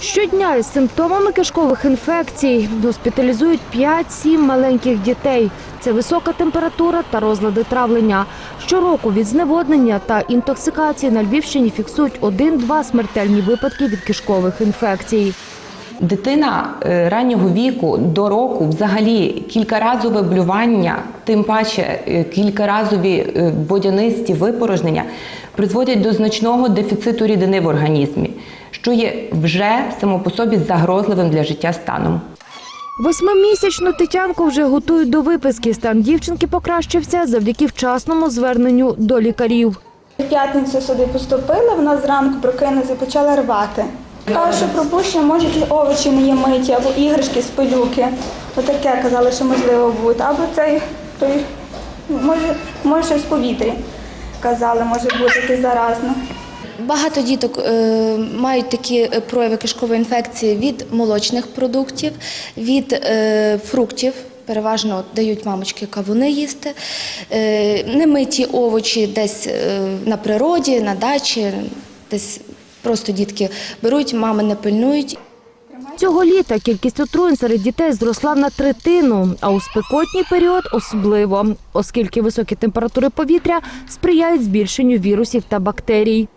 Щодня із симптомами кишкових інфекцій госпіталізують 5-7 маленьких дітей. Це висока температура та розлади травлення. Щороку від зневоднення та інтоксикації на Львівщині фіксують 1-2 смертельні випадки від кишкових інфекцій. Дитина е, раннього віку до року взагалі кількаразове блювання, тим паче е, кількаразові е, водянисті випорожнення призводять до значного дефіциту рідини в організмі, що є вже само по собі загрозливим для життя станом. Восьмимісячну Тетянку вже готують до виписки. Стан дівчинки покращився завдяки вчасному зверненню до лікарів. В п'ятницю сюди поступила, вона зранку прокинулася і почала рвати. Каже, пропущення, може якісь овочі є миті, або іграшки з пилюки. Отаке казали, що можливо бути. Або цей той, може, може щось в повітрі. Казали, може бути якесь заразне. Багато діток е, мають такі е, прояви кишкової інфекції від молочних продуктів, від е, фруктів. Переважно дають мамочки кавуни їсти, е, немиті овочі десь на природі, на дачі, десь просто дітки беруть, мами не пильнують. Цього літа кількість отруєнь серед дітей зросла на третину, а у спекотній період особливо, оскільки високі температури повітря сприяють збільшенню вірусів та бактерій.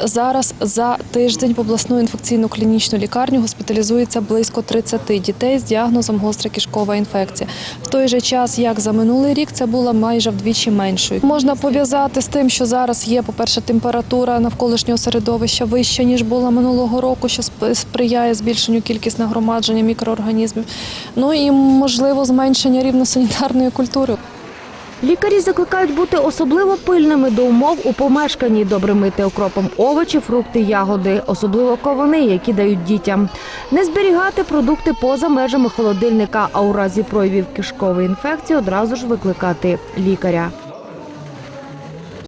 Зараз за тиждень в обласну інфекційну клінічну лікарню госпіталізується близько 30 дітей з діагнозом гостра кишкова інфекція. В той же час, як за минулий рік, це було майже вдвічі меншою. Можна пов'язати з тим, що зараз є, по-перше, температура навколишнього середовища вища ніж була минулого року, що сприяє збільшенню кількість нагромадження мікроорганізмів. Ну і можливо зменшення рівня санітарної культури. Лікарі закликають бути особливо пильними до умов у помешканні, добре мити окропом овочі, фрукти, ягоди, особливо ковани, які дають дітям. Не зберігати продукти поза межами холодильника, а у разі проявів кишкової інфекції одразу ж викликати лікаря.